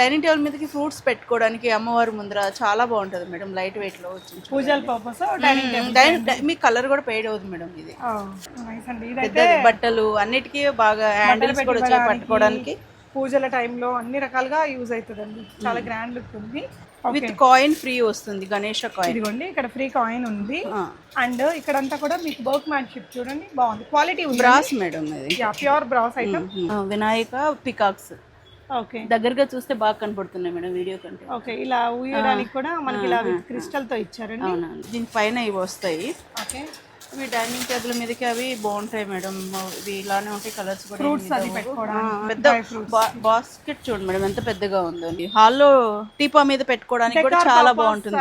Dining table మీదకి fruits పెట్టుకోవడానికి అమ్మవారి ముందర చాలా బాగుంటుంది మేడం లైట్ వెయిట్లో వచ్చింది పూజల పర్పస్ డైనింగ్ టేబుల్ మీ కలర్ కూడా పెయిడ్ అవుతుంది మేడం ఇది. పెద్దది బట్టలు అన్నిటికీ బాగా హ్యాండిల్స్ కూడా వచ్చాయి పట్టుకోవడానికి పూజల టైంలో అన్ని రకాలుగా యూజ్ అవుతుందండి. చాలా గ్రాండ్ లుక్ ఉంది. విత్ కాయిన్ ఫ్రీ వస్తుంది గణేష కాయిన్. ఇదిగోండి ఇక్కడ ఫ్రీ కాయిన్ ఉంది. అండ్ ఇక్కడంతా కూడా మీకు వర్క్ మ్యాన్షిప్ చూడండి బాగుంది. క్వాలిటీ బ్రాస్ మేడం ఇది. ప్యూర్ బ్రాస్ ఐటమ్ ఆ, వినాయక పికాక్స్ దగ్గరగా చూస్తే బాగా కనపడుతున్నాయి మేడం వీడియో కంటే. ఓకే ఇలా ఊయడానికి కూడా మనకి ఇలా క్రిస్టల్తో ఇచ్చారండి. అవునా దీని పైన ఇవి వస్తాయి. ఓకే. ఇవి డైనింగ్ టేబుల్ మీదకి అవి బాగుంటాయి మేడం. ఇవి ఇలానే ఉంటాయి కలర్స్ కూడా పెద్ద బాస్కెట్ చూడండి మేడం ఎంత పెద్దగా ఉందండి. హాల్లో టీపా మీద పెట్టుకోవడానికి కూడా చాలా బాగుంటుంది.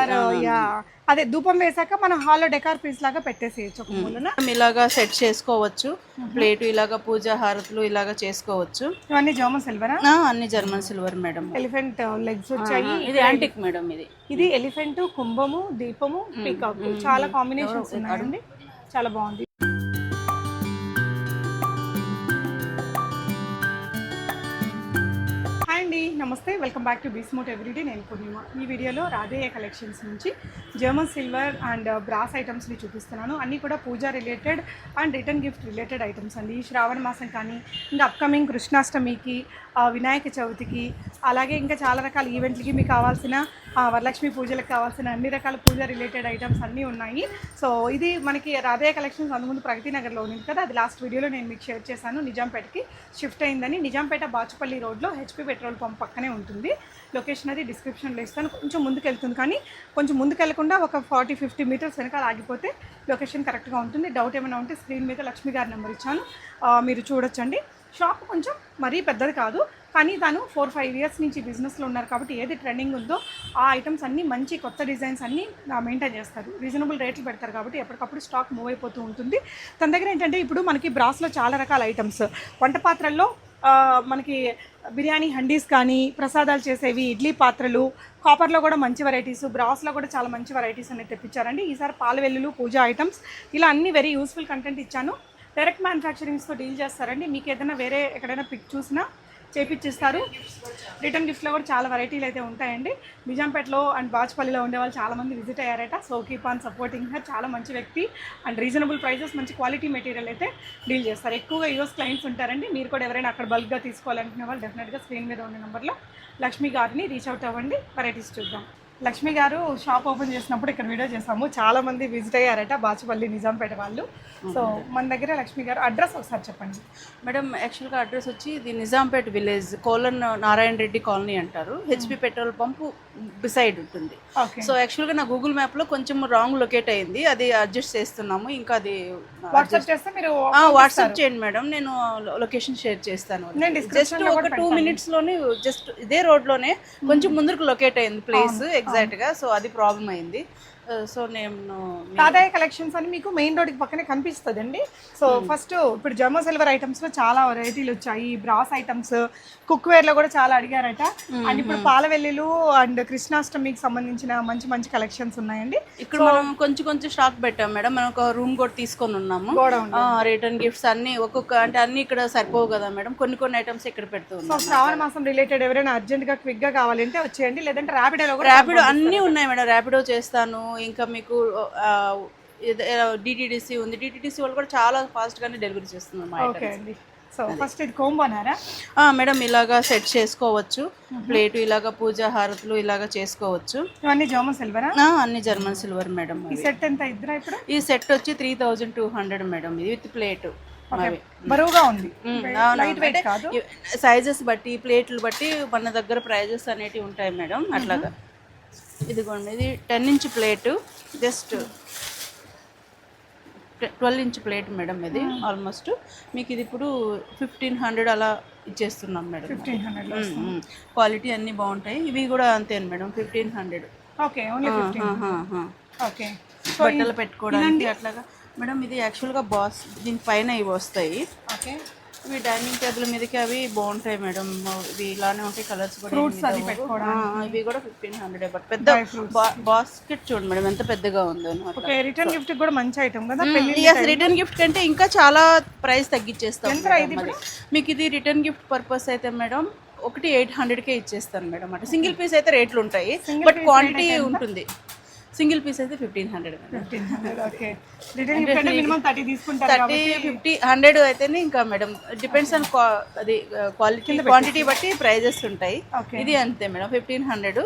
అదే ధూపం వేసాక మనం హాల్లో డెకార్ పీస్ లాగా పెట్టేసేయచ్చు ఒక మూలన. మనం ఇలాగా సెట్ చేసుకోవచ్చు. ప్లేట్ ఇలాగా పూజా హారతులు ఇలాగా చేసుకోవచ్చు. ఇవన్నీ జర్మన్ సిల్వరా? అన్ని German silver madam. Elephant legs వచ్చాయి. ఇది యాంటిక్ మేడం ఇది. ఇది ఎలిఫెంట్ కుంభము దీపము పీకాక్. చాలా కాంబినేషన్స్ ఉన్నాయండి. చాలా బాగుంది. నమస్తే వెల్కమ్ బ్యాక్ టు బీస్మోట్ ఎవ్రీడే నేను పూర్ణిమ. ఈ వీడియోలో రాధేయ కలెక్షన్స్ నుంచి జర్మన్ సిల్వర్ అండ్ బ్రాస్ ఐటమ్స్ని చూపిస్తున్నాను. అన్నీ కూడా puja related and return gift related items అండి. ఈ శ్రావణ మాసం కానీ ఇంకా అప్కమింగ్ కృష్ణాష్టమికి వినాయక చవితికి అలాగే ఇంకా చాలా రకాల ఈవెంట్లకి మీకు కావాల్సిన వరలక్ష్మి పూజలకు కావాల్సిన అన్ని రకాల పూజ రిలేటెడ్ ఐటమ్స్ అన్నీ ఉన్నాయి. సో ఇది మనకి రాధేయ కలెక్షన్స్ అందుముందు ప్రగతి నగర్లో ఉంది కదా అది లాస్ట్ వీడియోలో నేను మీకు షేర్ చేశాను. నిజాంపేటకి షిఫ్ట్ అయిందని. నిజాంపేట బాచుపల్లి రోడ్లో హెచ్పి పెట్రోల్ పంప్ పక్కనే ఉంటుంది. లొకేషన్ అది డిస్క్రిప్షన్లో ఇస్తాను. కొంచెం ముందుకు వెళ్తుంది కానీ కొంచెం ముందుకు వెళ్ళకుండా ఒక ఫార్టీ ఫిఫ్టీ మీటర్స్ వెనకాల ఆగిపోతే లొకేషన్ కరెక్ట్గా ఉంటుంది. డౌట్ ఏమైనా ఉంటే స్క్రీన్ మీద లక్ష్మి గారి నెంబర్ ఇచ్చాను. మీరు చూడొచ్చండి. షాప్ కొంచెం మరీ పెద్దది కాదు కానీ తను ఫోర్ ఫైవ్ ఇయర్స్ నుంచి బిజినెస్లో ఉన్నారు కాబట్టి ఏది ట్రెండింగ్ ఉందో ఆ ఐటమ్స్ అన్నీ మంచి కొత్త డిజైన్స్ అన్నీ మెయింటైన్ చేస్తారు. రీజనబుల్ రేట్లు పెడతారు కాబట్టి ఎప్పటికప్పుడు స్టాక్ మూవ్ అయిపోతూ ఉంటుంది. తన దగ్గర ఏంటంటే ఇప్పుడు మనకి బ్రాస్లో చాలా రకాల ఐటమ్స్ వంట పాత్రల్లో మనకి బిర్యానీ హండీస్ కానీ ప్రసాదాలు చేసేవి ఇడ్లీ పాత్రలు కాపర్లో కూడా మంచి వెరైటీస్ బ్రాస్లో కూడా చాలా మంచి వెరైటీస్ అనేది తెప్పించారండి. ఈసారి పాల వెల్లులు పూజా ఐటమ్స్ ఇలా అన్ని వెరీ యూస్ఫుల్ కంటెంట్ ఇచ్చాను. డైరెక్ట్ మ్యానుఫ్యాక్చరింగ్స్తో డీల్ చేస్తారండి. మీకు ఏదైనా వేరే ఎక్కడైనా పిక్ చూసినా చేపిచ్చిస్తారు. రిటర్న్ గిఫ్ట్లో కూడా చాలా వెరైటీలు అయితే ఉంటాయండి. నిజాంపేటలో అండ్ బాజ్పల్లిలో ఉండే వాళ్ళు చాలా మంది visit అయ్యారట. So keep on supporting her చాలా మంచి వ్యక్తి అండ్ రీజనబుల్ ప్రైజెస్ మంచి క్వాలిటీ మెటీరియల్ అయితే డీల్ చేస్తారు. ఎక్కువగా యూఎస్ క్లయింట్స్ ఉంటారండి. మీరు కూడా ఎవరైనా అక్కడ బల్క్గా తీసుకోవాలనుకునే వాళ్ళు డెఫినెట్గా స్క్రీన్ మీద ఉన్న నెంబర్లో లక్ష్మి గారిని రీచ్ అవుట్ అవ్వండి. వెరైటీస్ చూద్దాం. లక్ష్మి గారు షాప్ ఓపెన్ చేసినప్పుడు ఇక్కడ వీడియో చేసాము చాలా మంది విజిట్ అయ్యారట బాచుపల్లి నిజాంపేట వాళ్ళు. సో మన దగ్గర లక్ష్మి గారు అడ్రస్ ఒకసారి చెప్పండి. మేడం యాక్చువల్గా అడ్రస్ వచ్చి ఇది Nizampet village colon Narayana Reddy colony అంటారు. హెచ్పి పెట్రోల్ పంపు బిసైడ్ ఉంటుంది. సో యాక్చువల్గా నా గూగుల్ మ్యాప్లో కొంచెం రాంగ్ లొకేట్ అయింది. అది అడ్జస్ట్ చేస్తున్నాము. ఇంకా అది వాట్సాప్ చేస్తే మీరు వాట్సాప్ చేయండి మేడం. నేను లొకేషన్ షేర్ చేస్తాను. జస్ట్లో ఒక టూ మినిట్స్లోనే జస్ట్ ఇదే రోడ్లోనే కొంచెం ముందుకు లొకేట్ అయింది ప్లేస్ ఎగ్జాక్ట్గా సో అది ప్రాబ్లం అయింది. సో నేను తాతయ్య కలెక్షన్స్ అని మీకు మెయిన్ రోడ్కి పక్కనే కనిపిస్తుంది అండి సో ఫస్ట్ ఇప్పుడు జర్మన్ సిల్వర్ ఐటమ్స్లో చాలా వెరైటీలు వచ్చాయి. బ్రాస్ ఐటమ్స్ కుక్వేర్లో కూడా చాలా అడిగారట. అండ్ ఇప్పుడు పాలవెల్లిలు అండ్ కృష్ణాష్టమికి సంబంధించిన మంచి మంచి కలెక్షన్స్ ఉన్నాయండి. ఇక్కడ మనం కొంచెం కొంచెం స్టాక్ పెట్టాం మేడం. మనం ఒక రూమ్ కూడా తీసుకొని ఉన్నాము. రిటర్న్ గిఫ్ట్స్ అన్ని ఒక్కొక్క అంటే అన్ని ఇక్కడ సరిపోవు కదా మేడం. కొన్ని కొన్ని ఐటమ్స్ ఇక్కడ సో పెడుతున్నాం శ్రావణ మాసం రిలేటెడ్ ఎవరైనా అర్జెంట్గా క్విక్గా కావాలంటే వచ్చేయండి. లేదంటే ర్యాపిడోలో కూడా ర్యాపిడో అన్నీ ఉన్నాయి మేడం. ర్యాపిడో చేస్తాను ఇంకా మీకు డిటిడిసి ఉంది. డిటిడిసి వాళ్ళు కూడా చాలా ఫాస్ట్ గానే డెలివరీ చేస్తున్నారు మా ఓకే అండి. సో ఫస్ట్ ఇది కోంబోనారా ఆ, మేడం ఇలాగా సెట్ చేసుకోవచ్చు. ప్లేట్ ఇలాగా పూజా హారతులు ఇలాగా చేసుకోవచ్చు. ఇవన్నీ జర్మన్ సిల్వరా అన్ని జర్మన్ సిల్వర్ మేడం ఈ సెట్ ఎంత ఇద్దరు ఇప్పుడు? ఈ సెట్ వచ్చి three thousand two hundred madam ఇది విత్ ప్లేట్ బరువుగా ఉంది. సైజెస్ బట్టి ప్లేట్లు బట్టి మన దగ్గర ప్రైజెస్ అనేటివి ఉంటాయి మేడం అట్లాగా. ఇదిగోండి ఇది ten inch plate just twelve inch plate madam ఇది ఆల్మోస్ట్ మీకు ఇది ఇప్పుడు ఫిఫ్టీన్ హండ్రెడ్ అలా ఇచ్చేస్తున్నాం మేడం. ఫిఫ్టీన్ హండ్రెడ్ క్వాలిటీ అన్నీ బాగుంటాయి. ఇవి కూడా అంతే madam fifteen hundred okay okay బట్టలు పెట్టుకోవడానికి అట్లాగా. మేడం ఇది యాక్చువల్గా బాస్ దీని పైన ఇవి వస్తాయి. ఓకే ఇవి డైనింగ్ టేబుల్ మీదకి అవి బాగుంటాయి మేడం. ఇవి ఇలానే ఉంటాయి కలర్స్ కూడా ఇవి కూడా ఫిఫ్టీన్ హండ్రెడ్ బట్ పెద్ద బాస్కెట్ చూడండి మేడం ఎంత పెద్దగా ఉందో ఓకే రిటర్న్ గిఫ్ట్ కూడా మంచి ఐటమ్ కదా రిటర్న్ గిఫ్ట్ కంటే ఇంకా చాలా ప్రైస్ తగ్గించేస్తాం. మీకు ఇది రిటర్న్ గిఫ్ట్ పర్పస్ అయితే మేడం ఒకటి ఎయిట్ హండ్రెడ్కే ఇచ్చేస్తాను మేడం అంటే సింగిల్ పీస్ అయితే రేట్లు ఉంటాయి బట్ క్వాంటిటీ ఉంటుంది. సింగిల్ పీస్ అయితే fifteen hundred thirty fifty hundred అయితేనే ఇంకా మేడం డిపెండ్స్ ఆన్ అది క్వాలిటీ క్వాంటిటీ బట్టి ప్రైజెస్ ఉంటాయి. ఇది అంతే మేడం ఫిఫ్టీన్ హండ్రెడ్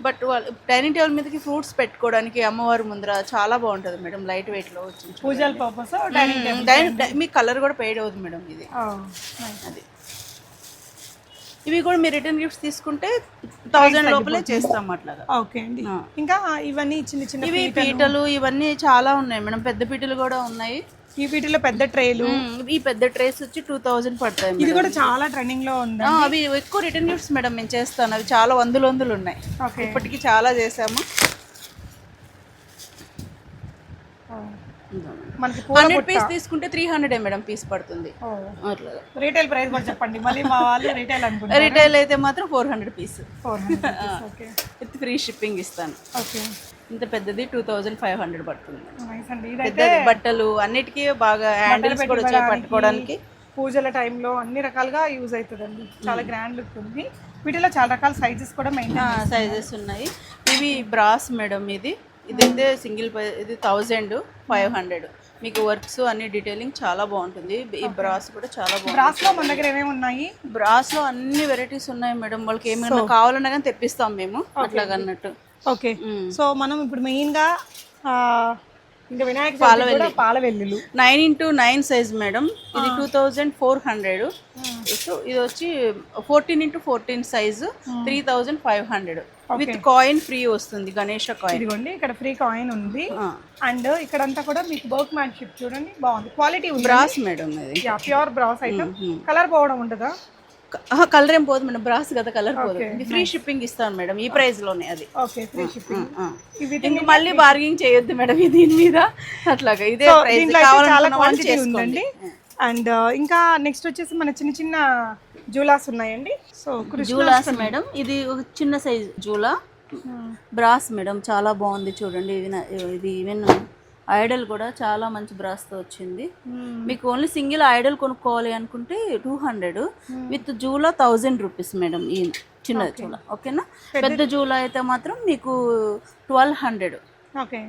బట్ వాళ్ళు డైనింగ్ టేబుల్ మీదకి ఫ్రూట్స్ పెట్టుకోవడానికి అమ్మవారి ముందర చాలా బాగుంటుంది మేడం లైట్ వెయిట్లో వచ్చింది పూజల పర్పస్ డైనింగ్ మీ కలర్ కూడా పెయిడ్ అవుతుంది మేడం ఇది. అది. ఇవి కూడా మీరు రిటర్న్ గిఫ్ట్స్ తీసుకుంటే థౌజండ్ లోపలే చేస్తాం అట్లాగా. ఓకే అండి. ఇంకా ఇవన్నీ చిన్న చిన్న ఇవి పీటలు. ఇవన్నీ చాలా ఉన్నాయి మేడం. పెద్ద పీటలు కూడా ఉన్నాయి. ఈ వీటిలో పెద్ద ట్రేలు. ఈ పెద్ద ట్రేస్ వచ్చి టూ థౌజండ్ పడతాయి ఇది కూడా చాలా ట్రెండింగ్లో ఉంది అవి ఎక్కువ రిటర్న్ గిఫ్ట్స్ మేడం మేము చేస్తాను. అవి చాలా వందలు వందలు ఉన్నాయి. ఇప్పటికి చాలా చేసాము మనకి హండ్రెడ్ పీస్ తీసుకుంటే త్రీ హండ్రెడ్ మేడం పీస్ పడుతుంది. రీటైల్ ప్రైస్ కూడా చెప్పండి. మళ్ళీ మా వాళ్ళు రీటైల్ అనుకుంటారు? రిటైల్ అయితే మాత్రం four hundred piece with free shipping ఇస్తాను. ఓకే ఇంత పెద్దది టూ థౌజండ్ ఫైవ్ హండ్రెడ్ పడుతుంది. పెద్దది బట్టలు అన్నిటికీ బాగా హ్యాండిల్స్ కూడా వచ్చాయి పట్టుకోవడానికి పూజల టైంలో అన్ని రకాలుగా యూజ్ అవుతుందండి. చాలా గ్రాండ్ లుక్ ఉంది. వీటిలో చాలా రకాల సైజెస్ కూడా మెయింటైన్ సైజెస్ ఉన్నాయి. ఇవి బ్రాస్ మేడం ఇది. ఇదైతే సింగిల్ ఇది థౌజండ్ ఫైవ్ హండ్రెడ్. మీకు వర్క్స్ అన్ని డీటెయిలింగ్ చాలా బాగుంటుంది. ఈ బ్రాస్ కూడా చాలా బాగుంటుంది. బ్రాస్లో మన దగ్గర ఏమేమి ఉన్నాయి? బ్రాస్లో అన్ని వెరైటీస్ ఉన్నాయి మేడం వాళ్ళకి ఏమైనా కావాలన్నా కానీ తెప్పిస్తాం మేము. అట్లాగా అన్నట్టు ఓకే. సో మనం ఇప్పుడు మెయిన్గా ఇంకా వినాయక పాల nine into nine size madam. ఇది two thousand four hundred. So ఇది వచ్చి fourteen into fourteen size three thousand five hundred. With coin free వస్తుంది గణేష కాయిన్. ఇదిగోండి ఇక్కడ ఫ్రీ కాయిన్ ఉంది. అండ్ ఇక్కడంతా కూడా మీకు వర్క్ మ్యాన్షిప్ చూడండి బాగుంది. క్వాలిటీ బ్రాస్ మేడం ఇది. Pure brass item. కలర్ పోవడం ఉండదా? కలర్ ఏం పోదు మేడం. బ్రాస్ కదా కలర్ పోదు. ఫ్రీ షిప్పింగ్ ఇస్తాను మేడం ఈ ప్రైస్లోనే అది. ఓకే ఫ్రీ షిప్పింగ్ ఆ. ఇవి ఇంక మళ్ళీ బార్గింగ్ చేయొద్దు మేడం దీని మీద. అట్లాగా ఇదే ప్రైస్ అండ్ ఇంకా నెక్స్ట్ వచ్చేసి మన చిన్న చిన్న జూలాస్ ఉన్నాయండి. సో జూలాస్ మేడం ఇది ఒక చిన్న సైజ్ జూలా బ్రాస్ మేడం చాలా బాగుంది చూడండి. ఇది ఈవెన్ ఐడల్ కూడా చాలా మంచి బ్రాస్తో వచ్చింది. మీకు ఓన్లీ సింగిల్ ఐడల్ కొనుక్కోవాలి అనుకుంటే టూ హండ్రెడ్. విత్ జూలా థౌజండ్ రూపీస్ మేడం ఈ చిన్న జూలా. ఓకేనా? పెద్ద జూలా అయితే మాత్రం మీకు ట్వెల్వ్ హండ్రెడ్. ఓకే.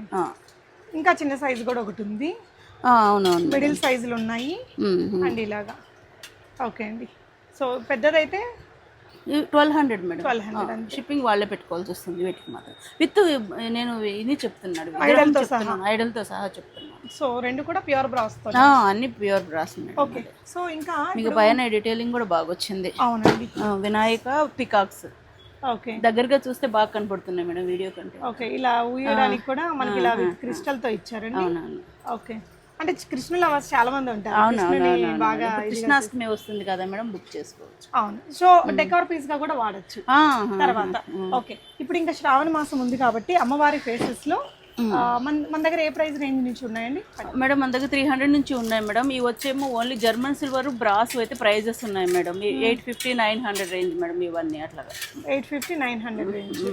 ఇంకా చిన్న సైజ్ కూడా ఒకటి ఉంది. అవునవును మిడిల్ సైజులు ఉన్నాయి. అండ్ ఇలాగా. ఓకే అండి. సో పెద్దదైతే twelve hundred madam. Twelve hundred shipping వాళ్ళే పెట్టుకోవాల్సి వస్తుంది వీటికి మాత్రం. విత్ నేను ఇది చెప్తున్నాడు ఐడల్తో సహా. చెప్తున్నాను సో రెండు కూడా ప్యూర్ బ్రాస్తో ఆ, అన్ని ప్యూర్ బ్రాస్ ఓకే సో ఇంకా మీకు పైన డీటెయిలింగ్ కూడా బాగా వచ్చింది. అవునండి. వినాయక పికాక్స్ ఓకే దగ్గరగా చూస్తే బాగా కనపడుతున్నాయి మేడం వీడియో కంటే. ఓకే ఇలా ఊయడానికి కూడా మనకి ఇలా క్రిస్టల్తో ఇచ్చారండి. అవునవును. ఓకే అంటే కృష్ణుల అవర్స్ చాలా మంది ఉంటారు. కృష్ణుని బాగా కృష్ణాష్టమి వస్తుంది కదా మేడం బుక్ చేసుకోవచ్చు. అవును. సో డెకార్ పీస్గా కూడా వాడచ్చు. తర్వాత ఓకే. ఇప్పుడు ఇంకా శ్రావణ మాసం ఉంది కాబట్టి అమ్మవారి ఫేసెస్లో మన దగ్గర ఏ ప్రైస్ రేంజ్ నుంచి ఉన్నాయండి? మేడం మన దగ్గర త్రీ హండ్రెడ్ నుంచి ఉన్నాయి మేడం. ఇవి వచ్చేమో ఓన్లీ జర్మన్ సిల్వర్ బ్రాస్ అయితే ప్రైజెస్ ఉన్నాయి madam. Eight fifty nine hundred range madam ఇవన్నీ అట్లాగా. Eight fifty nine hundred range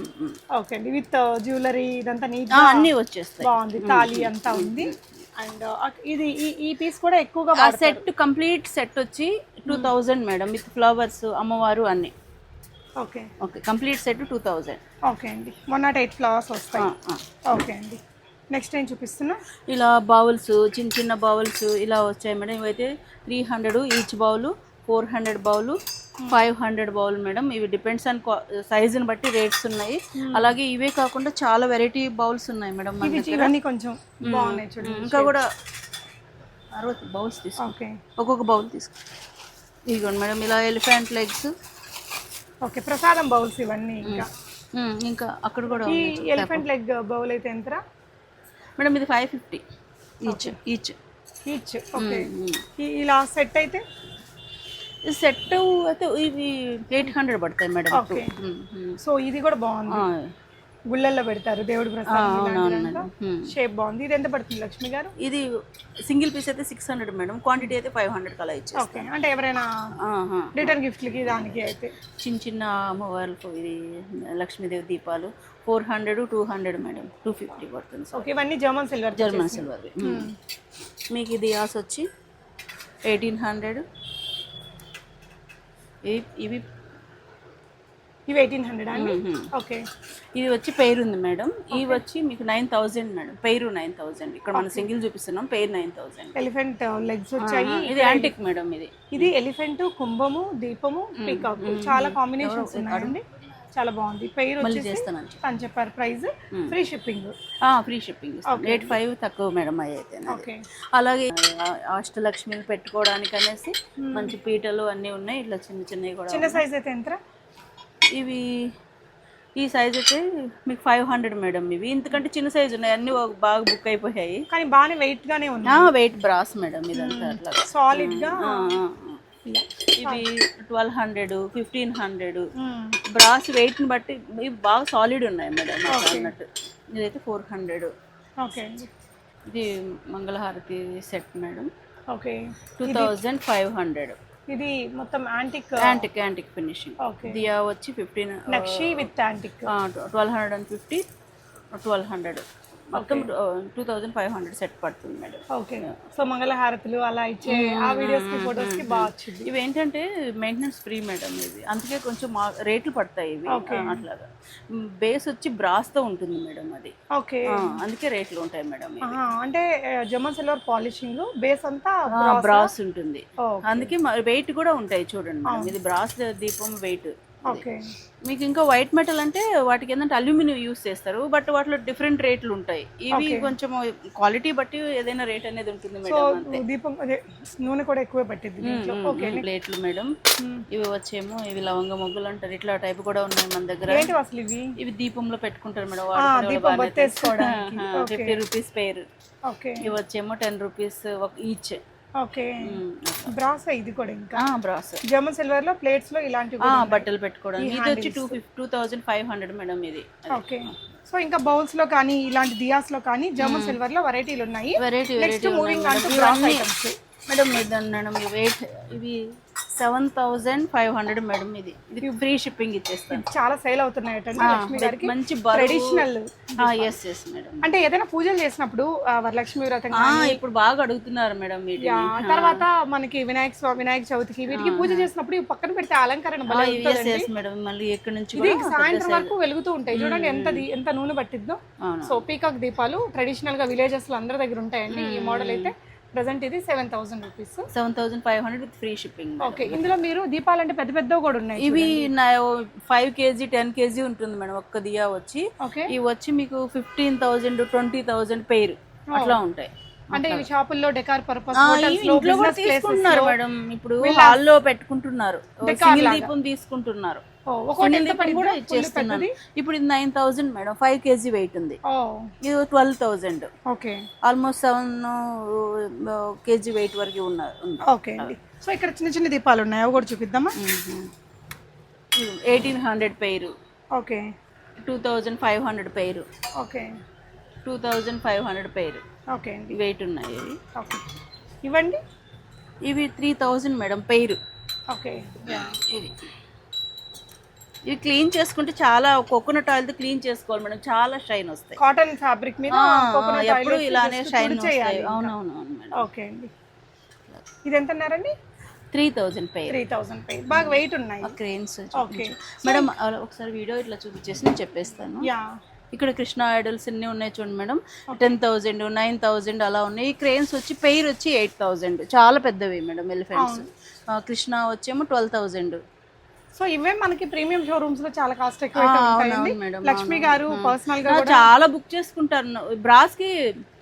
okay అండి. విత్ జ్యువెలరీ ఇదంతా నీట్ అన్నీ వచ్చేస్తాయి. బాగుంది. తాళి అంతా ఉంది. అండ్ ఇది ఈ- పీస్ కూడా ఎక్కువగా సెట్ కంప్లీట్ సెట్ వచ్చి two thousand madam with flowers అమ్మవారు అన్ని. Okay. Okay complete set two thousand. Okay అండి. వన్ నాట్ ఎయిట్ ఫ్లవర్స్ వస్తాయి. ఓకే అండి. నెక్స్ట్ ఏం చూపిస్తున్నా? ఇలా బౌల్స్ చిన్న చిన్న బౌల్స్ ఇలా వచ్చాయి మేడం. ఇవైతే three hundred each bowl four hundred bowl five hundred bowl madam. ఇవి డిపెండ్స్ ఆన్ సైజుని బట్టి రేట్స్ ఉన్నాయి. అలాగే ఇవే కాకుండా చాలా వెరైటీ బౌల్స్ ఉన్నాయి మేడం ఇవన్నీ కొంచెం బాగున్నాయి చూడండి ఇంకా కూడా అరవై బౌల్స్ తీసుకో. ఓకే. ఒక్కొక్క బౌల్ తీసుకో. ఇదిగోండి మేడం ఇలా ఎలిఫెంట్ లెగ్స్. ఓకే ప్రసాదం బౌల్స్ ఇవన్నీ ఇంకా. ఇంకా అక్కడ కూడా ఈ. ఎలిఫెంట్ లెగ్ బౌల్ అయితే ఎంతరా? మేడం ఇది five fifty. Each each. Each okay. ఈ- ఇలా సెట్ అయితే? సెట్ అయితే ఇవి ఎయిట్ హండ్రెడ్ పడతాయి మేడం సో ఇది కూడా బాగుంది. గుళ్ళల్లో పెడతారు దేవుడి ప్రసాదం షేప్ బాగుంది. ఇది ఎంత పడుతుంది లక్ష్మి గారు? ఇది సింగిల్ పీస్ అయితే సిక్స్ హండ్రెడ్ మేడం. క్వాంటిటీ అయితే ఫైవ్ హండ్రెడ్ కలా ఓకే. అంటే ఎవరైనా. రిటర్న్ గిఫ్ట్లకి దానికి అయితే. చిన్న చిన్న అమ్మవార్లకు ఇది లక్ష్మీదేవి దీపాలు four hundred two hundred madam. Two fifty పడుతుంది ఓకే. ఇవన్నీ జర్మన్ సిల్వర్ జర్మన్ సిల్వర్ మీకు ఇది యాస్ వచ్చి ఎయిటీన్ హండ్రెడ్. ఇవి ఇవి ఎయిటీన్ హండ్రెడ్ అండి? ఓకే. ఇది వచ్చి పెయిర్ ఉంది మేడం ఇవి వచ్చి మీకు nine thousand madam. Pair nine thousand. ఇక్కడ మనం సింగిల్ చూపిస్తున్నాం pair nine thousand. Elephant legs వచ్చాయి. ఇది యాంటిక్ మేడం ఇది. ఇది ఎలిఫెంట్ కుంభము దీపము పీకాక్. చాలా కాంబినేషన్స్ ఉన్నాయండి. చాలా బాగుంది. పేరు వచ్చేసి అని చెప్పారు price free shipping. Free shipping rate five తక్కువ మేడం అయితే అలాగే ఆ, అష్టలక్ష్మిని పెట్టుకోవడానికి అనేసి మంచి పీటలు అన్నీ ఉన్నాయి. ఇట్లా చిన్న చిన్నవి కూడా చిన్న సైజ్ అయితే ఎంత ఇవి ఈ సైజ్ అయితే మీకు ఫైవ్ హండ్రెడ్ మేడం ఇవి. ఇంతకంటే చిన్న సైజ్ ఉన్నాయి. అన్ని బాగా బుక్ అయిపోయాయి. కానీ బాగానే వెయిట్ గానే ఉంది. వెయిట్ బ్రాస్ మేడం ఇదంతా సాలిడ్గా. ఇవి twelve hundred fifteen hundred. Brass వెయిట్ని బట్టి ఇవి బాగా సాలిడ్ ఉన్నాయి మేడం అన్నట్టు. ఇదైతే ఫోర్ హండ్రెడ్ ఓకే ఇది మంగళహారతి set madam okay two thousand five hundred ఇది మొత్తం antique antique antique finishing okay దియా వచ్చి fifteen nakshi with antique twelve hundred and fifty twelve hundred మొత్తం two thousand five hundred set పడుతుంది madam. Okay. So మంగళహారతులు అలా ఇచ్చే ఆ వీడియోస్కి ఫొటోస్కి బాగా వచ్చింది. ఇవి ఏంటంటే మెయింటెనెన్స్ ఫ్రీ మేడం ఇది. అందుకే కొంచెం మా రేట్లు పడతాయి ఇవి. అట్లాగా. బేస్ వచ్చి బ్రాస్తో ఉంటుంది మేడం అది. ఓకే. అందుకే రేట్లు ఉంటాయి మేడం. అంటే జమన్ సిల్వర్ పాలిషింగ్ బేస్ అంతా బ్రాస్ ఉంటుంది. అందుకే వెయిట్ కూడా ఉంటాయి చూడండి ఇది బ్రాస్ దీపం వెయిట్ మీకు ఇంకా వైట్ మెటల్ అంటే వాటికి ఏంటంటే అల్యూమినియం యూస్ చేస్తారు బట్ వాటిలో డిఫరెంట్ రేట్లు ఉంటాయి. ఇవి కొంచెం క్వాలిటీ బట్టి ఏదైనా రేట్ అనేది ఉంటుంది మేడం దీపం నూనె కూడా ఎక్కువ పట్టింది ప్లేట్లు మేడం. ఇవి వచ్చేమో ఇవి లవంగ మొగ్గులు అంటారు ఇట్లా టైప్ కూడా ఉన్నాయి మన దగ్గర. అసలు ఇవి? ఇవి దీపంలో పెట్టుకుంటారు మేడం. ఫిఫ్టీ రూపీస్ పేరు. ఓకే. ఇవి వచ్చేమో టెన్ రూపీస్ ఒక ఈచ్. ఓకే. బ్రాస్ ఇది కూడా ఇంకా? బ్రాస్. జర్మన్ సిల్వర్లో ప్లేట్స్లో ఇలాంటివి బట్టలు పెట్టుకోవడానికి. ఇది వచ్చి two two thousand five hundred madam ఇది. ఓకే. సో ఇంకా బౌల్స్లో కానీ ఇలాంటి దియాస్లో కానీ జర్మన్ సిల్వర్లో వెరైటీలు ఉన్నాయి. Variety next moving on to brass items madam ఇది మేడం వెయిట్ ఇవి seven thousand five hundred madam ఇది. ఇది ఫ్రీ షిప్పింగ్ ఇచ్చేస్తాను. చాలా సేల్ గారికి. మంచి ట్రెడిషనల్ ఎస్ ఎస్ మేడం. అంటే ఏదైనా పూజలు చేసినప్పుడు వరలక్ష్మి వ్రతం ఇప్పుడు బాగా అడుగుతున్నారు మేడం తర్వాత మనకి వినాయక స్వామి వినాయక చవితికి వీటికి పూజ చేసినప్పుడు పక్కన పెడితే అలంకరణ మేడం మళ్ళీ ఎక్కడి నుంచి సాయంత్రం వరకు వెలుగుతూ ఉంటాయి. చూడండి ఎంత ఎంత నూనె పట్టిద్దో. సో పీకాక్ దీపాలు ట్రెడిషనల్గా విలేజెస్లో అందరి దగ్గర ఉంటాయండి. ఈ మోడల్ అయితే ప్రజెంట్ ఇది seven thousand rupees seven thousand five hundred with free shipping okay ఇందులో మీరు దీపాలు అంటే పెద్ద పెద్దవి కూడా ఉన్నాయి ఇవి ఫైవ్ కేజీ టెన్ కేజీ ఉంటుంది మేడం ఒక్క దియా వచ్చి. ఓకే ఇవి వచ్చి మీకు fifteen thousand twenty thousand pair అట్లా ఉంటాయి. అంటే ఇవి షాపుల్లో డెకార్ పర్పస్ ఇంట్లో కూడా తీసుకుంటున్నారు మేడం ఇప్పుడు హాల్లో పెట్టుకుంటున్నారు. సింగిల్ దీపం తీసుకుంటున్నారు. కూడా ఇచ్చేస్తున్నాను ఇప్పుడు ఇది nine thousand madam five KG weight ఉంది. ఇది twelve thousand okay. Almost seven KG weight వరకు ఉన్నారు ఓకే అండి. సో ఇక్కడ చిన్న చిన్న దీపాలు ఉన్నాయి? అవి కూడా చూపిద్దామా? Eighteen hundred pair okay. Two thousand five hundred pair okay. Two thousand five hundred pair okay అండి. వెయిట్ ఉన్నాయి ఇవి. ఓకే. ఇవ్వండి ఇవి three thousand madam pair okay. ఇది ఇవి క్లీన్ చేసుకుంటే చాలా కోకోనట్ ఆయిల్తో క్లీన్ చేసుకోవాలి మేడం. చాలా షైన్ వస్తాయి. కాటన్ ఫ్యాబ్రిక్ మీద ఎప్పుడు ఇలానే షైన్ వస్తాయి. అవునవును ఓకే అండి. ఇది ఎంత అన్నారండి three thousand pair three thousand pair. బాగా వెయిట్ ఉన్నాయి. Cranes okay. మేడం ఒకసారి వీడియో ఇట్లా చూపించేసి నేను చెప్పేస్తాను. యా. ఇక్కడ కృష్ణ ఐడల్స్ అన్ని ఉన్నాయి చూడండి madam. Ten thousand nine thousand అలా ఉన్నాయి. ఈ క్రెయిన్స్ వచ్చి పెయిర్ వచ్చి ఎయిట్ థౌజండ్. చాలా పెద్దవి మేడం ఎలిఫెంట్స్. కృష్ణ వచ్చేమో ట్వెల్వ్ థౌజండ్. సో ఇవే మనకి ప్రీమియం షోరూమ్స్లో చాలా కాస్ట్ ఎక్కువ లక్ష్మి గారు పర్సనల్గా చాలా బుక్ చేసుకుంటారు. బ్రాస్కి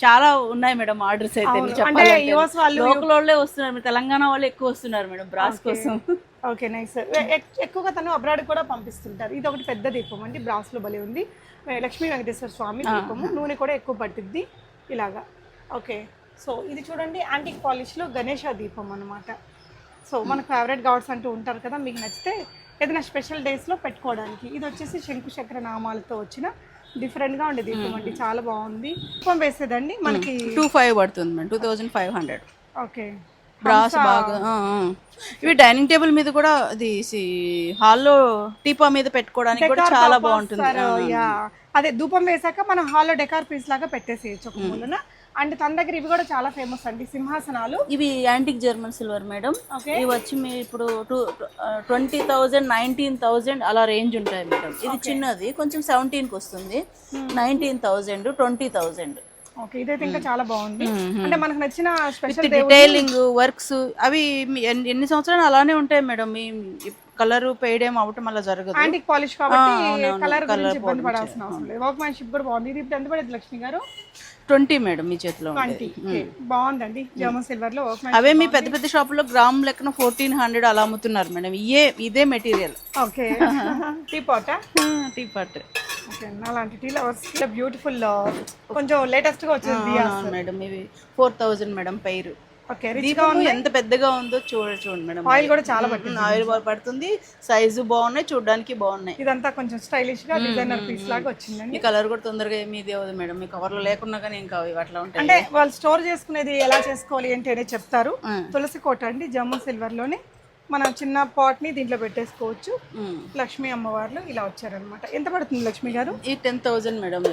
చాలా ఉన్నాయి మేడం ఆర్డర్స్ అయితే అంటే యుఎస్ వాళ్ళు లోకల్ వాళ్ళే వస్తున్నారు. తెలంగాణ వాళ్ళు ఎక్కువ వస్తున్నారు మేడం బ్రాస్ కోసం. ఓకే నైస్ ఎక్కువగా తను అబ్రాడ్ కూడా పంపిస్తుంటారు. ఇది ఒకటి పెద్ద దీపం అండి బ్రాస్లో భలే ఉంది. లక్ష్మీ వెంకటేశ్వర స్వామి దీపము నూనె కూడా ఎక్కువ పట్టిద్ది ఇలాగా. ఓకే సో ఇది చూడండి యాంటిక్ పాలిష్లో గణేష దీపం అన్నమాట. సో మనకు ఫేవరెట్ గాడ్స్ అంటూ ఉంటారు కదా మీకు నచ్చితే ఏదైనా స్పెషల్ డేస్లో పెట్టుకోవడానికి. ఇది వచ్చేసి శంకు చక్ర నామాలతో వచ్చిన డిఫరెంట్గా ఉండే దీపం అండి చాలా బాగుంది. దీపం వేసేదండి. మనకి టూ ఫైవ్ పడుతుంది two thousand five hundred. Okay. Brass బాగా. ఇవి డైనింగ్ టేబుల్ మీద కూడా ఇది హాల్లో టీపా మీద పెట్టుకోవడానికి కూడా చాలా బాగుంటుంది. అదే ధూపం వేసాక మనం హాల్లో డెకార్ పీస్ లాగా పెట్టేసేయచ్చు ఒక మూలన. అండ్ తన దగ్గర ఇవి కూడా చాలా ఫేమస్ అండి సింహాసనాలు. ఇవి యాంటిక్ జర్మన్ సిల్వర్ మేడం. ఇవి వచ్చి మీ ఇప్పుడు two twenty thousand nineteen thousand అలా రేంజ్ ఉంటాయి మేడం. ఇది చిన్నది కొంచెం సెవెంటీన్కి వస్తుంది. Nineteen thousand twenty thousand okay ఇదైతే ఇంకా చాలా బాగుంది. అంటే మనకు నచ్చిన స్పెషల్ డిటైలింగ్ వర్క్స్ అవి ఎన్ని ఎన్ని సంవత్సరాలు అలానే ఉంటాయి మేడం. కలర్ పెయిడ్ ఏం అవటం అలా జరగదు. యాంటిక్ పాలిష్ కాబట్టి. కలర్ గురించి ఇబ్బంది పడాల్సిన అవసరం లేదు. వర్క్ మ్యాన్షిప్ కూడా బాగుంది. ఇది ఇప్పుడు ఎంత పడేది లక్ష్మి గారు? ట్వంటీ మేడం మీ చేతిలో ట్వంటీ. బాగుందండి. జర్మన్ సిల్వర్లో అవే మీ పెద్ద పెద్ద షాపుల్లో గ్రామ్ లెక్కన ఫోర్టీన్ హండ్రెడ్ అలా అమ్ముతున్నారు మేడం. ఇయే ఇదే మెటీరియల్ ఓకే. టీ పాటా టీ పట్ అలాంటి టీ లవర్స్ బ్యూటిఫుల్ కొంచెం లేటెస్ట్గా వచ్చింది మేడం ఇవి ఫోర్ థౌజండ్ మేడం పైరు. ఎంత పెద్దగా ఉందో చూడ చూడండి మేడం. ఆయిల్ కూడా చాలా పట్టింది. ఆయిల్ బాగా పడుతుంది. సైజు బాగున్నాయి చూడడానికి బాగున్నాయి. ఇదంతా కొంచెం స్టైలిష్గా డిజైనర్ పీస్ లాగా వచ్చిందండి. ఈ కలర్ కూడా తొందరగా ఏమి ఇది అవ్వదు మేడం. మీ కవర్లో లేకున్నా కానీ ఇంకా అట్లా ఉంటాయి. అంటే వాళ్ళు స్టోర్ చేసుకునేది ఎలా చేసుకోవాలి ఏంటి అనేది చెప్తారు. తులసి కోట అండి జర్మన్ సిల్వర్లోనే మనం చిన్న పాట్ని దీంట్లో పెట్టేసుకోవచ్చు. లక్ష్మీ అమ్మవార్లు ఇలా వచ్చారనమాట ఎంత పడుతుంది లక్ష్మి గారు? ఈ టెన్ థౌజండ్ మేడం.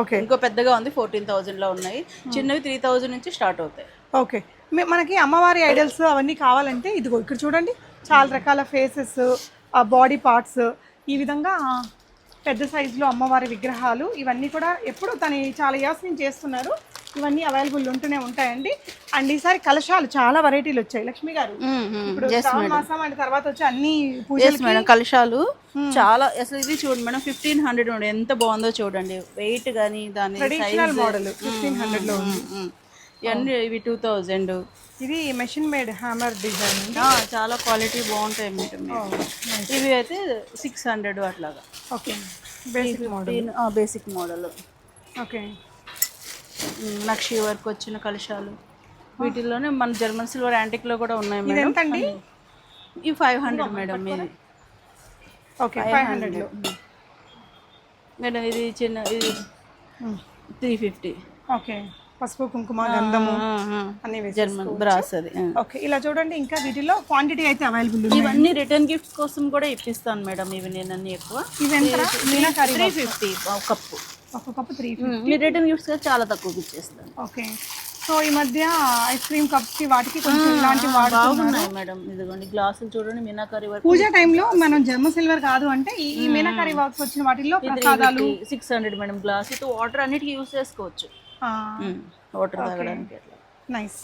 ఓకే ఇంకో పెద్దగా ఉంది ఫోర్టీన్ థౌజండ్లో ఉన్నాయి. చిన్నవి త్రీ థౌజండ్ నుంచి స్టార్ట్ అవుతాయి. ఓకే మనకి అమ్మవారి ఐడల్స్ అవన్నీ కావాలంటే ఇదిగో ఇక్కడ చూడండి. చాలా రకాల ఫేసెస్ ఆ బాడీ పార్ట్స్ ఈ విధంగా పెద్ద సైజులో అమ్మవారి విగ్రహాలు ఇవన్నీ కూడా ఎప్పుడు తను చాలా ఇయర్స్ నుంచి చేస్తున్నారు. ఇవన్నీ అవైలబుల్ ఉంటూనే ఉంటాయండి. అండ్ ఈసారి కలశాలు చాలా వెరైటీలు వచ్చాయి. లక్ష్మి గారు ఇప్పుడు మాసం అండ్ తర్వాత వచ్చి అన్ని పూజలు మేడం కలశాలు చాలా అసలు ఇది చూడండి మేడం ఫిఫ్టీన్ హండ్రెడ్ ఎంత బాగుందో చూడండి. వెయిట్ కానీ దాని ట్రెడిషనల్ మోడల్ ఫిఫ్టీన్ హండ్రెడ్లో ఇవన్నీ ఇవి టూ థౌజండ్. ఇది మెషిన్ మేడ్ హ్యామర్ డిజైన్ చాలా క్వాలిటీ బాగుంటాయి మేడం ఇవి అయితే సిక్స్ హండ్రెడ్ అట్లాగా. Okay. Basic model. Basic model. Okay. నక్షి వర్క్ వచ్చిన కలశాలు. వీటిల్లోనే మన జర్మన్ సిల్వర్ యాంటిక్లో కూడా ఉన్నాయి మేడం. ఎంతండి ఇవి ఫైవ్ హండ్రెడ్ మేడం ఇది ఓకే ఫైవ్ హండ్రెడ్. మేడం ఇది చిన్న ఇది త్రీ ఫిఫ్టీ. ఓకే. పసుపు కుంకుమ గంధము అన్ని జర్మన్ బ్రాస్ అది. ఓకే ఇలా చూడండి ఇంకా వీటిలో క్వాంటిటీ అయితే అవైలబుల్ ఉంది ఇవన్నీ రిటర్న్ గిఫ్ట్స్ కోసం కూడా ఇప్పిస్తాను మేడం ఇవి నేను అన్ని ఎక్కువ. ఇవి ఎంత? Three fifty cup. ఒక కప్పు త్రీ మీ రిటర్న్ గిఫ్ట్స్ చాలా తక్కువ ఇచ్చేస్తాను. ఓకే. సో ఈ మధ్య ఐస్ క్రీమ్ కప్స్కి వాటికి కొంచెం ఇలాంటి వాడుతున్నారు. బాగున్నాయి మేడం ఇదిగోండి గ్లాసులు చూడండి మీనాకరి వర్క్. పూజ టైంలో మనం జర్మ సిల్వర్ కాదు అంటే ఈ మీనాకారి వర్క్స్ వచ్చిన వాటిల్లో ప్రసాదాలు. సిక్స్ హండ్రెడ్ మేడం గ్లాస్ ఇది వాటర్ అన్నిటికీ యూస్ చేసుకోవచ్చు. వాటర్ తాగడానికి అట్లా. నైస్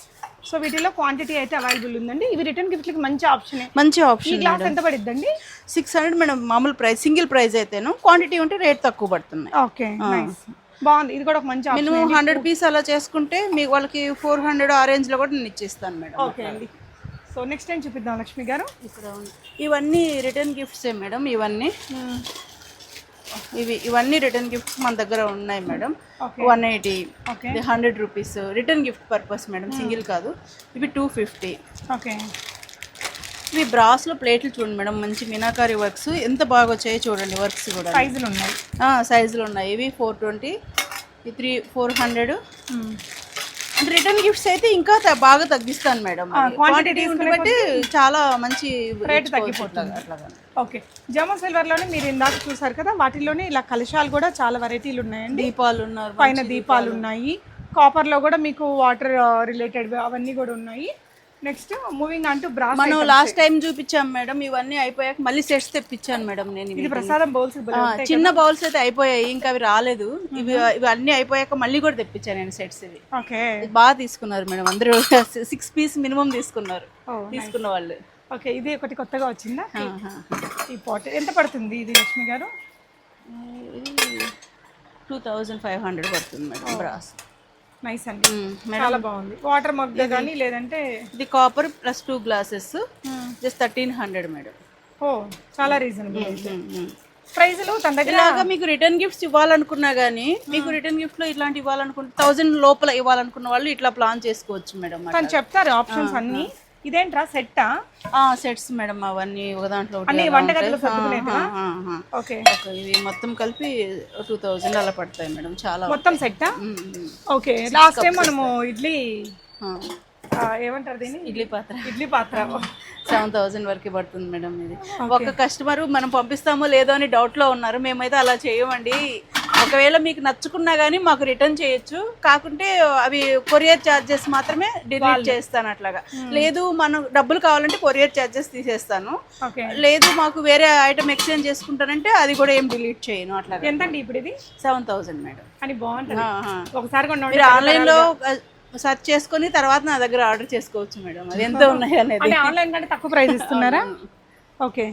సో వీటిలో క్వాంటిటీ అయితే అవైలబుల్ ఉందండి. ఇవి రిటర్న్ గిఫ్ట్లకి మంచి ఆప్షన్ మంచి ఆప్షన్ గ్లాస్ ఎంత పడిద్దండి? సిక్స్ హండ్రెడ్ మేడం మామూలు ప్రైస్ సింగిల్ ప్రైస్ అయితేను క్వాంటిటీ ఉంటే రేట్ తక్కువ పడుతున్నాయి. ఓకే నైస్ బాగుంది. ఇది కూడా ఒక మంచి మినిమం హండ్రెడ్ పీస్ అలా చేసుకుంటే మీకు వాళ్ళకి ఫోర్ హండ్రెడ్ ఆ రేంజ్లో కూడా నేను ఇచ్చేస్తాను మేడం. ఓకే అండి. సో నెక్స్ట్ టైం చూపిద్దాం లక్ష్మి గారు? ఇక్కడ. ఇవన్నీ రిటర్న్ గిఫ్ట్సే మేడం ఇవన్నీ. ఇవి ఇవన్నీ రిటర్న్ గిఫ్ట్స్ మన దగ్గర ఉన్నాయి madam. One eighty hundred rupees return gift purpose madam single కాదు. ఇవి టూ ఫిఫ్టీ ఓకే ఇవి బ్రాస్లో ప్లేట్లు చూడండి మేడం మంచి మీనాకారి వర్క్స్ ఎంత బాగా వచ్చాయో చూడండి వర్క్స్ కూడా. సైజులు ఉన్నాయి. సైజులు ఉన్నాయి. ఇవి four twenty three four hundred return gifts అయితే ఇంకా బాగా తగ్గిస్తాను మేడం క్వాంటిటీ బట్టి చాలా మంచి రేట్ తగ్గిపోతుంది. ఓకే. జమ సిల్వర్లోనే మీరు ఇందాక చూసారు కదా వాటిలోనే ఇలా కలశాలు కూడా చాలా వెరైటీలు ఉన్నాయండి. దీపాలు ఉన్నారు పైన దీపాలు ఉన్నాయి. కాపర్లో కూడా మీకు వాటర్ రిలేటెడ్ అవన్నీ కూడా ఉన్నాయి. నెక్స్ట్ మూవింగ్ అంటూ బ్రాస్ మనం లాస్ట్ టైం చూపించాం మేడం ఇవన్నీ అయిపోయాక మళ్ళీ సెట్స్ తెప్పించాను మేడం నేను. ఇది ప్రసాదం బౌల్స్ చిన్న బౌల్స్ అయితే అయిపోయాయి ఇంకా అవి రాలేదు. ఇవి ఇవి అన్ని అయిపోయాక మళ్ళీ కూడా తెప్పించాను నేను సెట్స్ ఇవి. ఓకే. బాగా తీసుకున్నారు మేడం అందరూ సిక్స్ పీస్ మినిమం తీసుకున్నారు తీసుకున్న వాళ్ళు. ఓకే ఇది ఒకటి కొత్తగా వచ్చిందా? ఈ పాట్ ఎంత పడుతుంది ఇది Lakshmi garu? Two thousand five hundred పడుతుంది మేడం బ్రాస్ నైస్ అండి. చాలా బాగుంది. వాటర్ మగ్ కానీ లేదంటే ఇది copper plus two glasses just thirteen hundred madam. ఓ చాలా రీజనబుల్ ప్రైజ్లు తన దగ్గర ఇలాగా మీకు రిటర్న్ గిఫ్ట్స్ ఇవ్వాలనుకున్నా కానీ మీకు రిటర్న్ గిఫ్ట్లో ఇట్లాంటి ఇవ్వాలనుకుంటే థౌజండ్ లోపల ఇవ్వాలనుకున్న వాళ్ళు ఇట్లా ప్లాన్ చేసుకోవచ్చు మేడం తను చెప్తారు ఆప్షన్స్ అన్ని. ఇదేంట్రా సెట్టా సెట్స్ మేడం అవన్నీ ఒక దాంట్లో అన్ని వంటగదిలో. ఓకే. ఇవి మొత్తం కలిపి టూ థౌజండ్ అలా పడతాయి మేడం చాలా మొత్తం సెట్టా. ఓకే. లాస్ట్ టైం మనము ఇడ్లీ ఏమంటారు దీన్ని? ఇడ్లీ పాత్ర. ఇడ్లీ పాత్ర. సెవెన్ థౌసండ్ వరకు పడుతుంది మేడం ఇది. ఒక కస్టమర్ మనం పంపిస్తామో లేదో అని డౌట్లో ఉన్నారు. మేమైతే అలా చేయమండి. ఒకవేళ మీకు నచ్చుకున్నా కానీ మాకు రిటర్న్ చేయొచ్చు. కాకుంటే అవి కొరియర్ ఛార్జెస్ మాత్రమే డిలీట్ చేస్తాను అట్లాగా. లేదు మనం డబ్బులు కావాలంటే కొరియర్ ఛార్జెస్ తీసేస్తాను. లేదు మాకు వేరే ఐటమ్ ఎక్స్చేంజ్ చేసుకుంటానంటే అది కూడా ఏం డిలీట్ చేయను అట్లాగా. ఎంతండి ఇప్పుడు ఇది? Seven thousand madam. అని బాగుంటుంది. ఒకసారి ఆన్లైన్లో సెర్చ్ చేసుకొని తర్వాత నా దగ్గర ఆర్డర్ చేసుకోవచ్చు మేడం. అది ఎంత ఉన్నాయి అనేది ఆన్లైన్ కంటే తక్కువ ప్రైస్ ఇస్తున్నారా? ఓకే.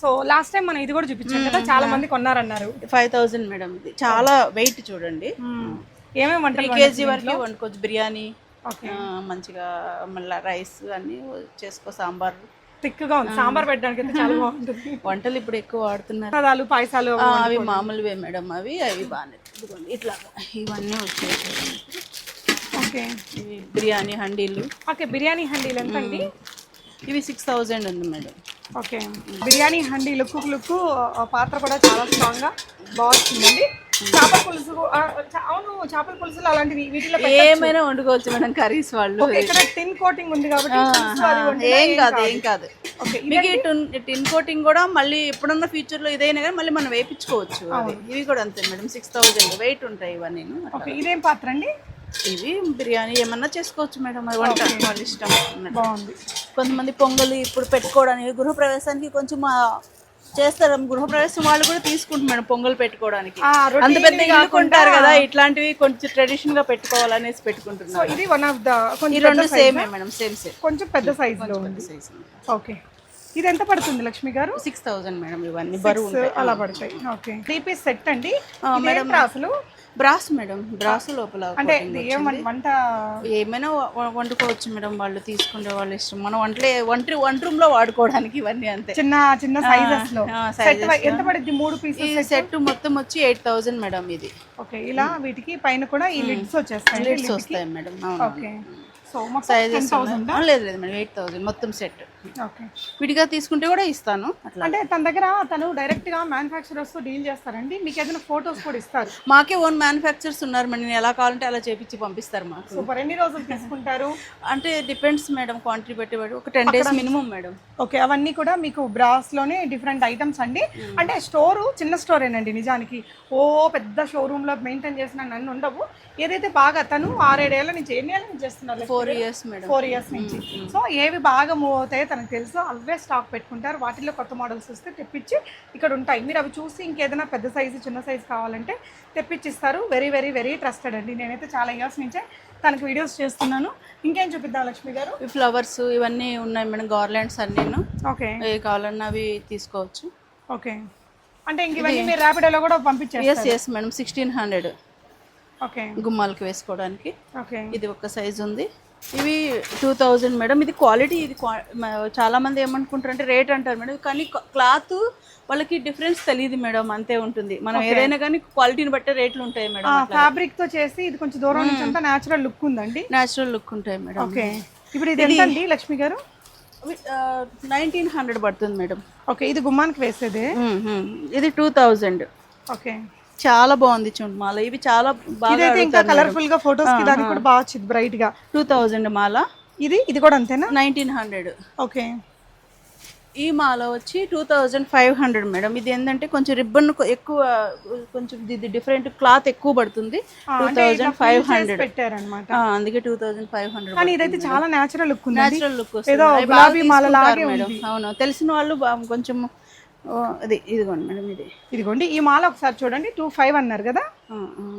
సో లాస్ట్ టైం మనం ఇది కూడా చూపించాం కదా చాలా మంది కొన్నారన్నారు. ఫైవ్ థౌజండ్ మేడం ఇది. చాలా వెయిట్ చూడండి. ఏమేమి త్రీ వంటలు కేజీ వరకు వండుకోవచ్చు. బిర్యానీ మంచిగా మళ్ళీ రైస్ అన్నీ చేసుకో సాంబార్. థిక్గా ఉంది. సాంబార్ పెట్టడానికి అయితే చాలా బాగుంటుంది. వంటలు ఇప్పుడు ఎక్కువ వాడుతున్నారు. ప్రసాదాలు పాయసాలు అవి మామూలువే మేడం అవి అవి బాగానే. ఇట్లా ఇవన్నీ వచ్చేసాయి ఓకే బిర్యానీ హండీలు. ఓకే బిర్యానీ హండీలు ఎంత అండి? ఇవి సిక్స్ థౌజండ్ ఉంది మేడం. ఓకే. బిర్యానీ హండీ లుక్ లుక్ పాత్ర కూడా చాలా స్ట్రాంగ్గా బాగుంటుందండి. చేపల పులుసు అవును చేపల పులుసులు అలాంటివి వీటిలో ఏమైనా వండుకోవచ్చు మేడం కర్రీస్ వాళ్ళు. ఇక్కడ టిన్ కోటింగ్ ఉంది కాబట్టి ఏం కాదు ఏం కాదు. ఓకే మీకు టిన్ కోటింగ్ కూడా మళ్ళీ ఎప్పుడన్నా ఫ్యూచర్లో ఇదైనా కానీ మళ్ళీ మనం వేపించుకోవచ్చు. అది. ఇవి కూడా అంతే మేడం సిక్స్ థౌజండ్ వెయిట్ ఉంటాయి ఇవన్నీ ఇదేం పాత్ర అండి? ఇవి బిర్యానీ ఏమన్నా చేసుకోవచ్చు మేడం అది వంట వాళ్ళ ఇష్టం. బాగుంది. కొంతమంది పొంగలి ఇప్పుడు పెట్టుకోవడానికి గృహప్రవేశానికి కొంచెం చేస్తారు. గృహప్రవేశం వాళ్ళు కూడా తీసుకుంటారు మేడం పొంగల్ పెట్టుకోవడానికి. అంత పెద్ద ఇల్లు కాకుండా- కొంటారు కదా ఇట్లాంటివి కొంచెం ట్రెడిషన్గా పెట్టుకోవాలనేసి పెట్టుకుంటున్నారు. ఇది వన్ ఆఫ్ ద ఈ కొంచెం రెండు సేమ్ మేడం సేమ్ సేమ్. కొంచెం పెద్ద సైజ్లో ఉంది. ఓకే. ఇది ఎంత పడుతుంది లక్ష్మి గారు? సిక్స్ థౌజండ్ మేడం ఇవన్నీ బరువు అలా పడతాయి. ఓకే. త్రీ పీస్ సెట్ అండి. మేడం. అసలు బ్రాస్ మేడం బ్రాస్ లోపల అంటే వంట? ఏమైనా వండుకోవచ్చు మేడం వాళ్ళు తీసుకునే వాళ్ళ ఇష్టం. మనం వంటలే వంట వంట రూమ్లో వాడుకోవడానికి ఇవన్నీ అంతే. చిన్న చిన్న సైజెస్లో. ఎంత పడుద్ది? మూడు పీసెస్ సెట్ మొత్తం వచ్చి ఎయిట్ థౌజండ్ మేడం ఇది. ఓకే ఇలా వీటికి పైన కూడా ఈ లిడ్స్ వచ్చేస్తాయి లిడ్స్ వస్తాయి మేడం ఓకే. సో మొత్తం సైజెస్ 10,000 లేదు లేదు మేడం ఎయిట్ థౌజండ్ మొత్తం సెట్ విడిగా తీసుకుంటే కూడా ఇస్తాను. అంటే తన దగ్గర తను డైరెక్ట్గా మ్యానుఫాక్చరర్స్తో డీల్ చేస్తారండి. మీకు ఏదైనా ఫొటోస్ కూడా ఇస్తారు. మాకే ఓన్ మ్యానుఫ్యాక్చర్స్ ఉన్నారు మేడం. ఎలా కావాలంటే అలా చేపించి పంపిస్తారు మాకు. సూపర్. ఎన్ని రోజులు తీసుకుంటారు? అంటే డిపెండ్స్ మేడం క్వాంటిటీ బట్టి బట్టి ఒక ten days minimum madam. Okay. అవన్నీ కూడా మీకు బ్రాస్లోనే డిఫరెంట్ ఐటమ్స్ అండి. అంటే స్టోరు చిన్న స్టోరేనండి నిజానికి. ఓ పెద్ద షోరూమ్లో మెయింటైన్ చేసిన నన్ను ఉండవు. ఏదైతే బాగా తను ఆరేడేళ్ళ నుంచి ఎన్ని ఏళ్ళ నుంచి చేస్తున్నారు? Four years madam. Four years నుంచి. సో ఏవి బాగా మూవ్ అవుతాయో తనకు తెలుసు అవే స్టాక్ పెట్టుకుంటారు. వాటిల్లో కొత్త మోడల్స్ వస్తే తెప్పించి ఇక్కడ ఉంటాయి. మీరు అవి చూసి ఇంకేదైనా పెద్ద సైజు చిన్న సైజు కావాలంటే తెప్పించిస్తారు. వెరీ వెరీ వెరీ ట్రస్టెడ్ అండి. నేనైతే చాలా ఇయర్స్ నుంచే తనకు వీడియోస్ చేస్తున్నాను. ఇంకేం చూపిద్దాం లక్ష్మి గారు? ఈ ఫ్లవర్స్ ఇవన్నీ ఉన్నాయి మేడం. గార్లాండ్స్ అన్నీను. ఓకే. ఏ కావాలన్నా అవి తీసుకోవచ్చు. ఓకే. అంటే ఇంక ఇవన్నీ మీరు ర్యాపిడోలో కూడా పంపించేస్తారు. Yes yes madam. Sixteen hundred okay. గుమ్మాలకి వేసుకోవడానికి. ఓకే. ఇది ఒక సైజ్ ఉంది. ఇవి టూ థౌజండ్ మేడం. ఇది క్వాలిటీ ఇది qua- మ- చాలా మంది ఏమనుకుంటారు అంటే రేట్ అంటారు మేడం. కానీ క్లాత్ వాళ్ళకి డిఫరెన్స్ తెలియదు మేడం. అంతే ఉంటుంది. మనం ఏదైనా కానీ క్వాలిటీని బట్టే రేట్లు ఉంటాయి మేడం ఫ్యాబ్రిక్తో చేసి ఇది కొంచెం దూరం నుంచి అంతా న్యాచురల్ లుక్ ఉందండి? న్యాచురల్ లుక్ ఉంటాయి మేడం. ఓకే. ఇప్పుడు ఇది అండి లక్ష్మి గారు? నైన్టీన్ హండ్రెడ్ పడుతుంది మేడం. ఓకే ఇది గుమ్మానికి వేసేదే? ఇది టూ థౌజండ్. ఓకే. చాలా బాగుంది చూడండి మాల. ఇవి చాలా బాగా ఇంకా కలర్ఫుల్గా ఫొటోస్కి దానికి కూడా బాగా వచ్చింది బ్రైట్గా. టూ థౌజండ్ మాల. ఇది? ఇది కూడా అంతేనా? Nineteen hundred okay. ఈ మాల వచ్చి two thousand five hundred madam. ఇది ఏంటంటే కొంచెం రిబ్బన్ ఎక్కువ కొంచెం ఇది డిఫరెంట్ క్లాత్ ఎక్కువ పడుతుంది. టూ థౌజండ్ ఫైవ్ హండ్రెడ్ పెట్టారనమాట. అందుకే టూ థౌజండ్ ఫైవ్ హండ్రెడ్ కానీ ఇదైతే చాలా నేచురల్ లుక్ ఉంది. న్యాచురల్ లుక్ ఏదో గులాబీ మాల లాగే మేడం. అవును. తెలిసిన వాళ్ళు కొంచెం అది ఇదిగోండి మేడం ఇది. ఇదిగోండి ఈ మాల ఒకసారి చూడండి టూ ఫైవ్ అన్నారు కదా.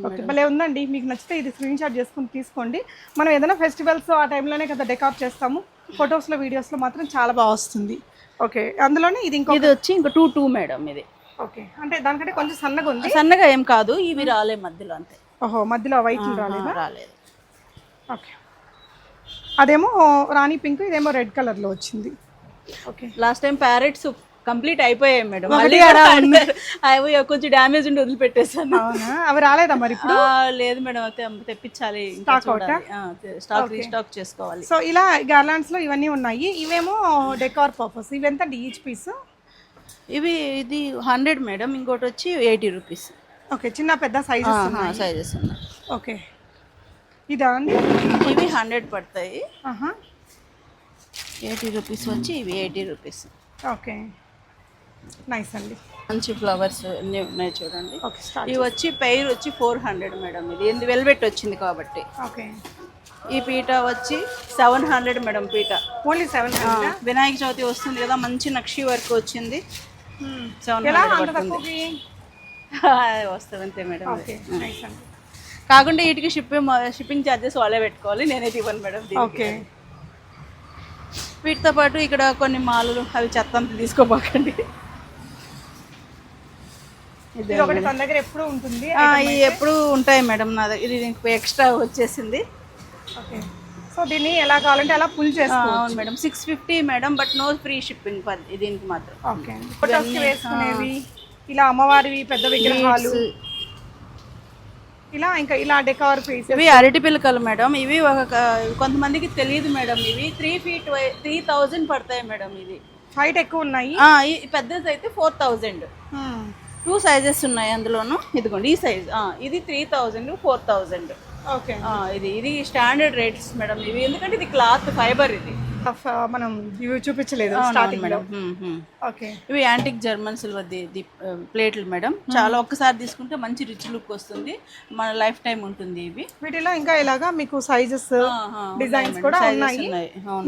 ఓకే భలే ఉందండి. మీకు నచ్చితే ఇది స్క్రీన్ షాట్ చేసుకుని తీసుకోండి. మనం ఏదైనా ఫెస్టివల్స్ ఆ టైంలోనే కదా డెకాప్ చేస్తాము. ఫొటోస్లో వీడియోస్లో మాత్రం చాలా బాగా వస్తుంది. ఓకే అందులోనే ఇది ఇంకో ఇది వచ్చి ఇంకా టూ టూ మేడం ఇది. ఓకే అంటే దానికంటే కొంచెం సన్నగా ఉంది. సన్నగా ఏం కాదు ఇవి రాలే మధ్యలో అంతే. ఓహో మధ్యలో వైట్ రాలేదు? రాలేదు. ఓకే. అదేమో రాణి పింక్ ఇదేమో రెడ్ కలర్లో వచ్చింది. Okay. Last time parrots complete అయిపోయాయి మేడం. మళ్ళీ. అవి కొంచెం డ్యామేజ్ ఉండి వదిలిపెట్టేసాను అవునా? అవి రాలేదా మరి ఇప్పుడు? లేదు మేడం అయితే తెప్పించాలి స్టాక్ రీస్టాక్ చేసుకోవాలి. సో ఇలా గార్లాండ్స్లో ఇవన్నీ ఉన్నాయి. ఇవేమో డెకార్ పర్పస్ ఇవి ఎంత ఈచ్ పీస్ ఇవి ఇది హండ్రెడ్ మేడం ఇంకోటి వచ్చి ఎయిటీ రూపీస్ ఓకే చిన్న పెద్ద సైజెస్ సైజెస్ ఉన్నాయి. ఓకే ఇదా ఇవి హండ్రెడ్ పడతాయి. ఎయిటీ రూపీస్ వచ్చి ఇవి ఎయిటీ రూపీస్ ఓకే నైస్ అండి. మంచి ఫ్లవర్స్ అన్నీ ఉన్నాయి చూడండి. ఇవి వచ్చి పైరు వచ్చి ఫోర్ హండ్రెడ్ మేడం ఇది. ఎందు వెల్వెట్ వచ్చింది కాబట్టి. ఓకే ఈ పీట వచ్చి సెవెన్ హండ్రెడ్ మేడం పీట. ఓన్లీ సెవెన్ వినాయక చవితి వస్తుంది కదా మంచి నక్షి వర్క్ వచ్చింది. సెవెన్ హండ్రెడ్ తక్కువకి వస్తుంది అంతే మేడం కాకుండా వీటికి షిప్పింగ్ షిప్పింగ్ ఛార్జెస్ వాళ్ళే పెట్టుకోవాలి నేనైతే ఇవ్వను మేడం. ఓకే వీటితో పాటు ఇక్కడ కొన్ని మాలలు అవి చెత్త తీసుకోపోకండి. ఇది ఒకటి తన దగ్గర ఎప్పుడు ఉంటుంది ఇవి ఎప్పుడు ఉంటాయి మేడం నా దగ్గర. ఇది ఎక్స్ట్రా వచ్చేసింది. ఓకే. సో దీన్ని ఎలా కావాలంటే అలా పుల్ ఆ, చేసుకో అవును madam. Six fifty madam but no free shipping దీనికి మాత్రం. ఓకే. వేసుకునేవి ఇలా అమ్మవారివి పెద్ద విగ్రహాలు. ఇలా ఇంకా ఇలా డెకార్ ఫేస్ ఇవి అరటి పిలకలు మేడం. ఇవి ఒక కొంతమందికి తెలియదు మేడం. ఇవి త్రీ ఫీట్ త్రీ థౌజండ్ పడతాయి మేడం ఇది హైట్ ఎక్కువ ఉన్నాయి. పెద్దది అయితే ఫోర్ థౌజండ్. టూ సైజెస్ ఉన్నాయి అందులోను. ఇదిగోండి ఈ సైజ్. ఇది three thousand four thousand okay. ఇది ఇది స్టాండర్డ్ రేట్స్ మేడం ఇవి ఎందుకంటే ఇది క్లాత్ ఫైబర్ ఇది. మనం ఇవి చూపించలేదు స్టార్టింగ్ మేడం. ఓకే. ఇవి యాంటిక్ జర్మన్ సిల్వర్ ది ప్లేట్లు మేడం. చాలా ఒక్కసారి తీసుకుంటే మంచి రిచ్ లుక్ వస్తుంది. మన లైఫ్ టైం ఉంటుంది ఇవి. వీటిలో ఇంకా ఇలాగా మీకు సైజెస్ డిజైన్స్ కూడా. ఉన్నాయి.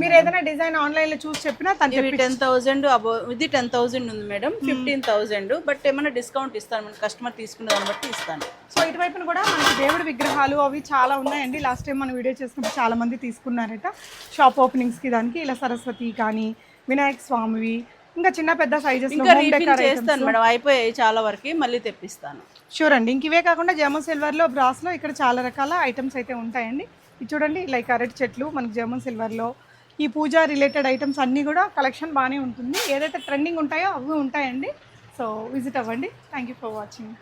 మీరు ఏదైనా డిజైన్ ఆన్లైన్లో చూసి చెప్పినా ఇవి టెన్ థౌసండ్ అబో ఇది టెన్ థౌసండ్ ఉంది మేడం. ఫిఫ్టీన్ థౌసండ్ బట్ ఏమైనా డిస్కౌంట్ ఇస్తాను మన కస్టమర్ తీసుకునే దాన్ని బట్టి ఇస్తాను. సో ఇటువైపున కూడా మనకి దేవుడి విగ్రహాలు అవి చాలా ఉన్నాయండి. లాస్ట్ టైం మనం వీడియో చేసినప్పుడు చాలా మంది తీసుకున్నారట. షాప్ ఓపెనింగ్స్కి దానికి ఇలా సరస్వతి కానీ వినాయక స్వామివి ఇంకా చిన్న పెద్ద సైజెస్ ఇంకా రీఫిల్ చేస్తాను మేడం. అయిపోయాయి చాలా వరకు మళ్ళీ తెప్పిస్తాను. షూర్ అండి ఇంక ఇవే కాకుండా జర్మన్ సిల్వర్లో బ్రాస్లో ఇక్కడ చాలా రకాల ఐటమ్స్ అయితే ఉంటాయండి. ఇది చూడండి లైక్ అరటి చెట్లు మనకి జర్మన్ సిల్వర్లో ఈ పూజ రిలేటెడ్ ఐటమ్స్ అన్నీ కూడా కలెక్షన్ బాగానే ఉంటుంది. ఏదైతే ట్రెండింగ్ ఉంటాయో అవి ఉంటాయండి. సో విజిట్ అవ్వండి. Thank you for watching